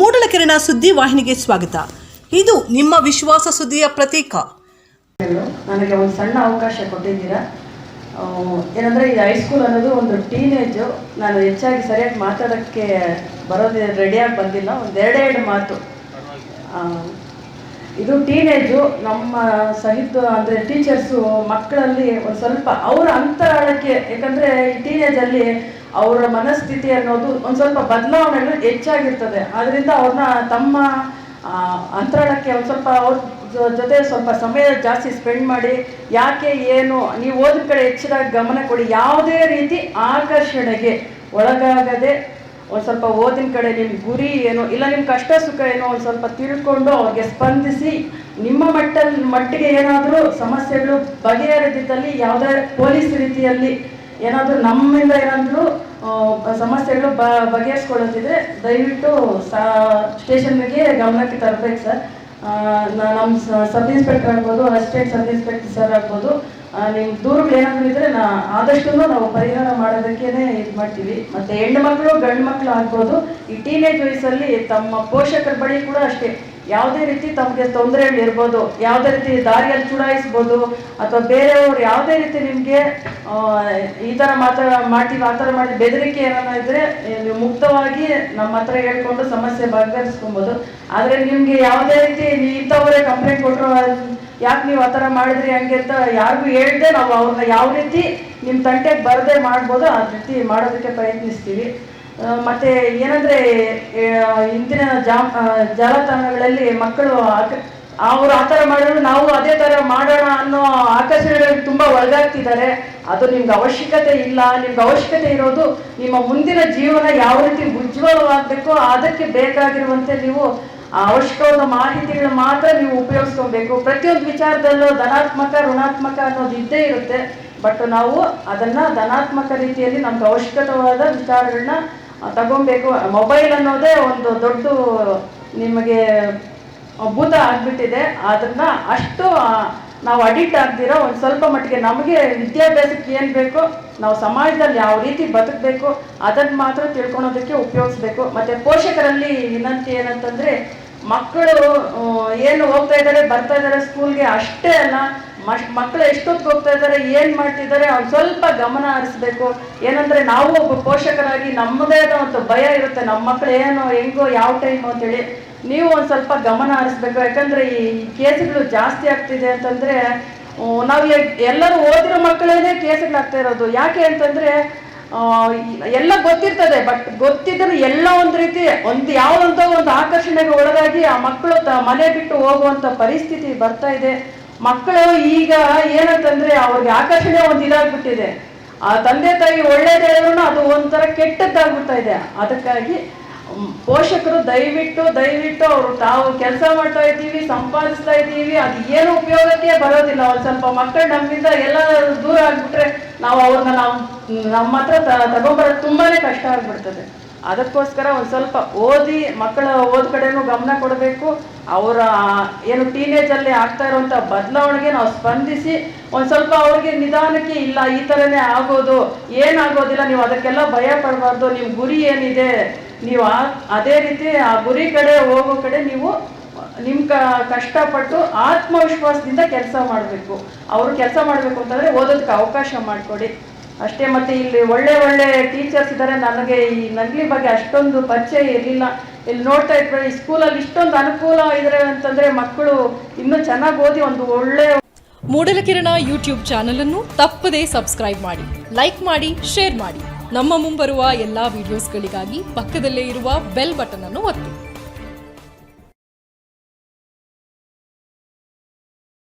ಮೂಡಲಕೆರೆನ ಸುದ್ದಿ ವಾಹಿನಿಗೆ ಸ್ವಾಗತ. ಇದು ನಿಮ್ಮ ವಿಶ್ವಾಸ ಸುದ್ದಿಯ ಪ್ರತೀಕ. ನನಗೆ ಒಂದು ಸಣ್ಣ ಅವಕಾಶ ಕೊಟ್ಟಿದ್ದೀರಾ? ಏನಂದ್ರೆ ಈ ಹೈಸ್ಕೂಲ್ ಅನ್ನೋದು ಒಂದು ಟೀನೇಜು ನಾನು ಹೆಚ್ಚಾಗಿ ಸರಿಯಾಗಿ ಮಾತಾಡೋಕ್ಕೆ ಬರೋದು ರೆಡಿಯಾಗಿ ಬಂದಿಲ್ಲ, ಒಂದು ಎರಡೆರಡು ಮಾತು. ಇದು ಟೀನೇಜು ನಮ್ಮ ಸಹಿತ ಅಂದರೆ ಟೀಚರ್ಸು ಮಕ್ಕಳಲ್ಲಿ ಒಂದು ಸ್ವಲ್ಪ ಅವರ ಅಂತರಾಳಕ್ಕೆ, ಯಾಕಂದರೆ ಈ ಟೀನೇಜಲ್ಲಿ ಅವರ ಮನಸ್ಥಿತಿ ಅನ್ನೋದು ಒಂದು ಸ್ವಲ್ಪ ಬದಲಾವಣೆಗಳು ಹೆಚ್ಚಾಗಿರ್ತದೆ. ಆದ್ದರಿಂದ ಅವ್ರನ್ನ ತಮ್ಮ ಅಂತರಾಳಕ್ಕೆ ಒಂದು ಸ್ವಲ್ಪ ಅವ್ರ ಜೊತೆ ಸ್ವಲ್ಪ ಸಮಯ ಜಾಸ್ತಿ ಸ್ಪೆಂಡ್ ಮಾಡಿ, ಯಾಕೆ, ಏನು, ನೀವು ಓದಿನ ಕಡೆ ಹೆಚ್ಚಿನ ಗಮನ ಕೊಡಿ. ಯಾವುದೇ ರೀತಿ ಆಕರ್ಷಣೆಗೆ ಒಳಗಾಗದೆ ಒಂದು ಸ್ವಲ್ಪ ಓದಿನ ಕಡೆ ನಿಮ್ಮ ಗುರಿ ಏನು, ಇಲ್ಲ ನಿಮ್ಮ ಕಷ್ಟ ಸುಖ ಏನೋ ಒಂದು ಸ್ವಲ್ಪ ತಿಳ್ಕೊಂಡು ಅವ್ರಿಗೆ ಸ್ಪಂದಿಸಿ, ನಿಮ್ಮ ಮಟ್ಟಲ್ಲಿ ಮಟ್ಟಿಗೆ ಏನಾದರೂ ಸಮಸ್ಯೆಗಳು ಬಗೆಹರಿದಿದ್ದಲ್ಲಿ, ಯಾವುದೇ ಪೊಲೀಸ್ ರೀತಿಯಲ್ಲಿ ಏನಾದರೂ ನಮ್ಮಿಂದ ಏನಾದರೂ ಸಮಸ್ಯೆಗಳು ಬ, ಬಗೆಹರಿಸ್ಕೊಳ್ಳೋದಿದ್ರೆ ದಯವಿಟ್ಟು ಸಾ, ಸ್ಟೇಷನ್ಗೆ ಗಮನಕ್ಕೆ ತರಬೇಕು ಸರ್. ನಮ್ಮ ಸಬ್ ಇನ್ಸ್ಪೆಕ್ಟರ್ ಆಗ್ಬೋದು, ಅಸಿಸ್ಟೆಂಟ್ ಸಬ್ ಇನ್ಸ್ಪೆಕ್ಟರ್ ಸರ್ ಆಗ್ಬೋದು ನಿಮ್ಮ ದೂರುಗಳು ಏನಾದರೂ ಇದ್ರೆ ನಾ ಆದಷ್ಟು ನಾವು ಪರಿಹಾರ ಮಾಡೋದಕ್ಕೇನೆ ಇದು ಮಾಡ್ತೀವಿ. ಮತ್ತೆ ಹೆಣ್ಣು ಮಕ್ಕಳು, ಗಂಡು ಮಕ್ಕಳು ಆಗ್ಬೋದು, ಈ ಟೀನೇಜ್ ವಯಸ್ಸಲ್ಲಿ ತಮ್ಮ ಪೋಷಕರ ಬಳಿ ಕೂಡ ಅಷ್ಟೇ. ಯಾವುದೇ ರೀತಿ ತಮಗೆ ತೊಂದರೆಗಳು ಇರ್ಬೋದು, ಯಾವುದೇ ರೀತಿ ದಾರಿಯಲ್ಲಿ ಚುಡಾಯಿಸ್ಬೋದು, ಅಥವಾ ಬೇರೆಯವರು ಯಾವುದೇ ರೀತಿ ನಿಮಗೆ ಈ ಥರ ಮಾತ್ರ ಮಾಡ್ತೀವಿ, ಆ ಥರ ಮಾಡಿ ಬೆದರಿಕೆ ಏನಾರ ಇದ್ರೆ ನೀವು ಮುಕ್ತವಾಗಿ ನಮ್ಮ ಹತ್ರ ಹೇಳ್ಕೊಂಡು ಸಮಸ್ಯೆ ಬಗೆಹರಿಸ್ಕೊಬೋದು ಆದರೆ ನಿಮಗೆ ಯಾವುದೇ ರೀತಿ ನೀವು ಇಂಥವರೇ ಕಂಪ್ಲೇಂಟ್ ಕೊಟ್ಟರು ಯಾಕೆ ನೀವು ಆ ಥರ ಮಾಡಿದ್ರಿ, ಹಂಗೆ ಅಂತ ಯಾರಿಗೂ ಹೇಳ್ದೆ ನಾವು ಅವ್ರನ್ನ ಯಾವ ರೀತಿ ನಿಮ್ಮ ತಂಟೆಗೆ ಬರದೇ ಮಾಡ್ಬೋದು ಆ ರೀತಿ ಮಾಡೋದಕ್ಕೆ ಪ್ರಯತ್ನಿಸ್ತೀವಿ. ಮತ್ತೆ ಏನಂದ್ರೆ ಇಂದಿನ ಜಾ ಜಾಲತಾಣಗಳಲ್ಲಿ ಮಕ್ಕಳು ಅವರು ಆ ಥರ ಮಾಡಿದ್ರು, ನಾವು ಅದೇ ಥರ ಮಾಡೋಣ ಅನ್ನೋ ಆಕರ್ಷಣೆಗಳಿಗೆ ತುಂಬ ಒಳಗಾಗ್ತಿದ್ದಾರೆ. ಅದು ನಿಮ್ಗೆ ಅವಶ್ಯಕತೆ ಇಲ್ಲ. ನಿಮ್ಗೆ ಅವಶ್ಯಕತೆ ಇರೋದು ನಿಮ್ಮ ಮುಂದಿನ ಜೀವನ ಯಾವ ರೀತಿ ಉಜ್ವಲವಾಗಬೇಕು, ಅದಕ್ಕೆ ಬೇಕಾಗಿರುವಂತೆ ನೀವು ಅವಶ್ಯಕವಾದ ಮಾಹಿತಿಗಳನ್ನ ಮಾತ್ರ ನೀವು ಉಪಯೋಗಿಸ್ಕೊಬೇಕು. ಪ್ರತಿಯೊಂದು ವಿಚಾರದಲ್ಲೂ ಧನಾತ್ಮಕ, ಋಣಾತ್ಮಕ ಅನ್ನೋದು ಇದ್ದೇ ಇರುತ್ತೆ. ಬಟ್ ನಾವು ಅದನ್ನ ಧನಾತ್ಮಕ ರೀತಿಯಲ್ಲಿ ನಮ್ಗೆ ಅವಶ್ಯಕವಾದ ವಿಚಾರಗಳನ್ನ ತಗೊಬೇಕು. ಮೊಬೈಲ್ ಅನ್ನೋದೇ ಒಂದು ದೊಡ್ಡ ನಿಮಗೆ ಭೂತ ಆಗ್ಬಿಟ್ಟಿದೆ. ಅದನ್ನ ಅಷ್ಟು ನಾವು ಅಡಿಕ್ಟ್ ಆಗ್ದಿರೋ ಒಂದು ಸ್ವಲ್ಪ ಮಟ್ಟಿಗೆ ನಮಗೆ ವಿದ್ಯಾಭ್ಯಾಸಕ್ಕೆ ಏನು ಬೇಕು, ನಾವು ಸಮಾಜದಲ್ಲಿ ಯಾವ ರೀತಿ ಬದುಕಬೇಕು ಅದನ್ನು ಮಾತ್ರ ತಿಳ್ಕೊಳೋದಕ್ಕೆ ಉಪಯೋಗಿಸ್ಬೇಕು. ಮತ್ತು ಪೋಷಕರಲ್ಲಿ ವಿನಂತಿ ಏನಂತಂದರೆ, ಮಕ್ಕಳು ಏನು ಹೋಗ್ತಾ ಇದ್ದಾರೆ, ಬರ್ತಾ ಇದ್ದಾರೆ ಸ್ಕೂಲ್ಗೆ ಅಷ್ಟೇ ಅಲ್ಲ ಮಕ್ಕಳು ಎಷ್ಟೊತ್ತು ಹೋಗ್ತಾ ಇದ್ದಾರೆ, ಏನು ಮಾಡ್ತಿದ್ದಾರೆ, ಅವ್ರು ಸ್ವಲ್ಪ ಗಮನ ಹರಿಸ್ಬೇಕು. ಏನಂದ್ರೆ ನಾವು ಒಬ್ಬ ಪೋಷಕರಾಗಿ ನಮ್ಮದೇ ಆದ ಒಂದು ಭಯ ಇರುತ್ತೆ. ನಮ್ಮ ಮಕ್ಕಳು ಏನು, ಹೆಂಗೋ, ಯಾವ ಟೈಮು ಅಂತೇಳಿ. ನೀವು ಒಂದು ಸ್ವಲ್ಪ ಗಮನ ಹರಿಸ್ಬೇಕು. ಯಾಕಂದ್ರೆ ಈ ಕೇಸುಗಳು ಜಾಸ್ತಿ ಆಗ್ತಿದೆ ಅಂತಂದ್ರೆ ನಾವು ಎಲ್ಲರೂ ಓದಿರೋ ಮಕ್ಕಳೇನೆ ಕೇಸುಗಳಾಗ್ತಾ ಇರೋದು. ಯಾಕೆ ಅಂತಂದ್ರೆ ಎಲ್ಲ ಗೊತ್ತಿರ್ತದೆ, ಬಟ್ ಗೊತ್ತಿದ್ರೆ ಎಲ್ಲ ಒಂದು ರೀತಿ, ಒಂದು ಯಾವುದಂತ ಒಂದು ಆಕರ್ಷಣೆಗೆ ಒಳಗಾಗಿ ಆ ಮಕ್ಕಳು ಮನೆ ಬಿಟ್ಟು ಹೋಗುವಂತ ಪರಿಸ್ಥಿತಿ ಬರ್ತಾ ಇದೆ. ಮಕ್ಕಳು ಈಗ ಏನಂತಂದ್ರೆ ಅವ್ರಿಗೆ ಆಕರ್ಷಣೆ ಒಂದು ಇದಾಗ್ಬಿಟ್ಟಿದೆ. ಆ ತಂದೆ ತಾಯಿ ಒಳ್ಳೇದು ಹೇಳಿದ್ರು ಅದು ಒಂಥರ ಕೆಟ್ಟದ್ದಾಗ್ಬಿಡ್ತಾ ಇದೆ. ಅದಕ್ಕಾಗಿ ಪೋಷಕರು ದಯವಿಟ್ಟು ದಯವಿಟ್ಟು ಅವರು ತಾವು ಕೆಲಸ ಮಾಡ್ತಾ ಇದ್ದೀವಿ, ಸಂಪಾದಿಸ್ತಾ ಇದ್ದೀವಿ, ಅದು ಏನು ಉಪಯೋಗಕ್ಕೆ ಬರೋದಿಲ್ಲ. ಒಂದು ಸ್ವಲ್ಪ ಮಕ್ಕಳು ನಮ್ಮಿಂದ ಎಲ್ಲ ದೂರ ಆಗ್ಬಿಟ್ರೆ ನಾವು ಅವ್ರನ್ನ ನಾವು ನಮ್ಮ ಹತ್ರ ತಗೊಂಬರೋದು ತುಂಬಾನೇ ಕಷ್ಟ ಆಗ್ಬಿಡ್ತದೆ. ಅದಕ್ಕೋಸ್ಕರ ಒಂದು ಸ್ವಲ್ಪ ಓದಿ ಮಕ್ಕಳ ಓದ್ ಕಡೆನೂ ಗಮನ ಕೊಡಬೇಕು. ಅವರ, ಏನು ಟೀನೇಜಲ್ಲಿ ಆಗ್ತಾ ಇರುವಂತ ಬದಲಾವಣೆಗೆ ನಾವು ಸ್ಪಂದಿಸಿ ಒಂದು ಸ್ವಲ್ಪ ಅವ್ರಿಗೆ ನಿಧಾನಕ್ಕೆ ಇಲ್ಲ, ಈ ಥರನೇ ಆಗೋದು, ಏನಾಗೋದಿಲ್ಲ, ನೀವು ಅದಕ್ಕೆಲ್ಲ ಭಯ ಪಡಬಾರ್ದು ನಿಮ್ಮ ಗುರಿ ಏನಿದೆ, ನೀವು ಆ, ಅದೇ ರೀತಿ ಆ ಗುರಿ ಕಡೆ ಹೋಗೋ ಕಡೆ ನೀವು ನಿಮ್ಮ ಕ, ಕಷ್ಟಪಟ್ಟು ಆತ್ಮವಿಶ್ವಾಸದಿಂದ ಕೆಲಸ ಮಾಡಬೇಕು. ಅವರು ಕೆಲಸ ಮಾಡಬೇಕು ಅಂತಂದರೆ ಓದೋದಕ್ಕೆ ಅವಕಾಶ ಮಾಡಿಕೊಡಿ. ಅಷ್ಟೇ, ಮತ್ತೆ ಇಲ್ಲಿ ಒಳ್ಳೆ ಒಳ್ಳೆ ಟೀಚರ್ಸ್ ಇದ್ದಾರೆ ನನಗೆ ಈ ನಗಲಿ ಬಗ್ಗೆ ಅಷ್ಟೊಂದು ಪರಿಚಯ ಇರಲಿಲ್ಲ. ಇಲ್ಲಿ ನೋಡ್ತಾ ಇದ್ರೆ ಈ ಸ್ಕೂಲಲ್ಲಿ ಇಷ್ಟೊಂದು ಅನುಕೂಲ ಇದ್ದಾರೆ ಅಂತಂದ್ರೆ ಮಕ್ಕಳು ಇನ್ನೂ ಚೆನ್ನಾಗಿ ಓದಿ ಒಂದು ಒಳ್ಳೆ ಮೂಡಲಕಿರಣ ಯೂಟ್ಯೂಬ್ ಚಾನಲ್ ಅನ್ನು ತಪ್ಪದೇ ಸಬ್ಸ್ಕ್ರೈಬ್ ಮಾಡಿ ಲೈಕ್ ಮಾಡಿ ಶೇರ್ ಮಾಡಿ. ನಮ್ಮ ಮುಂಬರುವ ಎಲ್ಲಾ ವಿಡಿಯೋಸ್ಗಳಿಗಾಗಿ ಪಕ್ಕದಲ್ಲೇ ಇರುವ ಬೆಲ್ ಬಟನ್ ಅನ್ನು ಒತ್ತಿ.